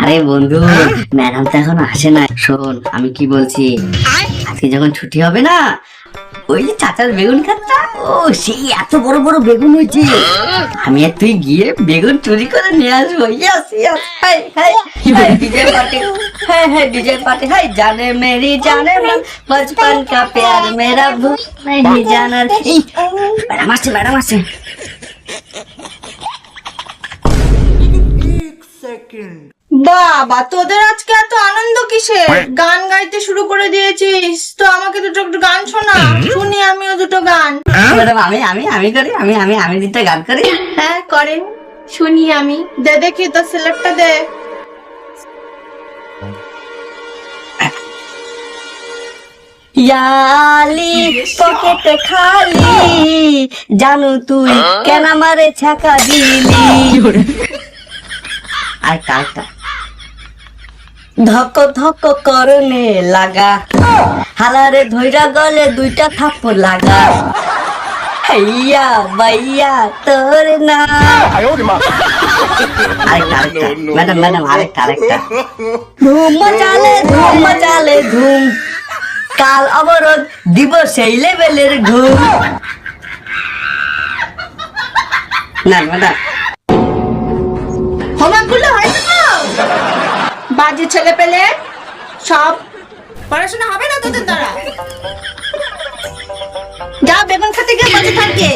আরে বন্ধু ম্যাডাম তো এখন আসে না শোন আমি কি বলছি আজকে যখন ছুটি হবে না ওই যে চাচার বেগুন খাচ্ছা ও সেই এত বড় বড় বেগুন হয়েছে আমি আর তুই গিয়ে বেগুন চুরি করে নিয়ে আসবো yes yes hi hi hi DJ party hi hi DJ party hi জানে মেরি জানে मन बचपन का प्यार मेरा भूल नहीं जाना এই ম্যাডাম আসছে ম্যাডাম আসছে বাবা তোদের আজকে এত আনন্দ কিসে গান গাইতে শুরু করে দিয়েছিস। তো আমাকে দুটো একটু গান শোনা। শুনি আমিও দুটো গান। ম্যাডাম আমি আমি আমি করি আমি আমি আমি দিতে গান করি। হ্যাঁ করেন। শুনি আমি। দে দেখি তোর সিলেক্টটা দে। ইয়ালি পকেটে খালি। জানু তুই কেন আমারে ছাকা দিলি? আর কালটা? ধক ধক করনে লাগা। হালারে ধইরা গলে দুইটা থাপ্পড় লাগা। হাইয়া বাইয়া তোর না। ম্যাডাম ম্যাডাম আরেকটা আরেকটা। ধুম মচালে ধুম মচালে ধুম। কাল অবরোধ দিব সেই লেভেলের ঘুম। না ম্যাডাম। হয়েছে বাজে ছেলে পেলে সব পড়াশোনা হবে না তোদের দ্বারা? যা বেগুন খেতে গিয়ে বসে থাকবে।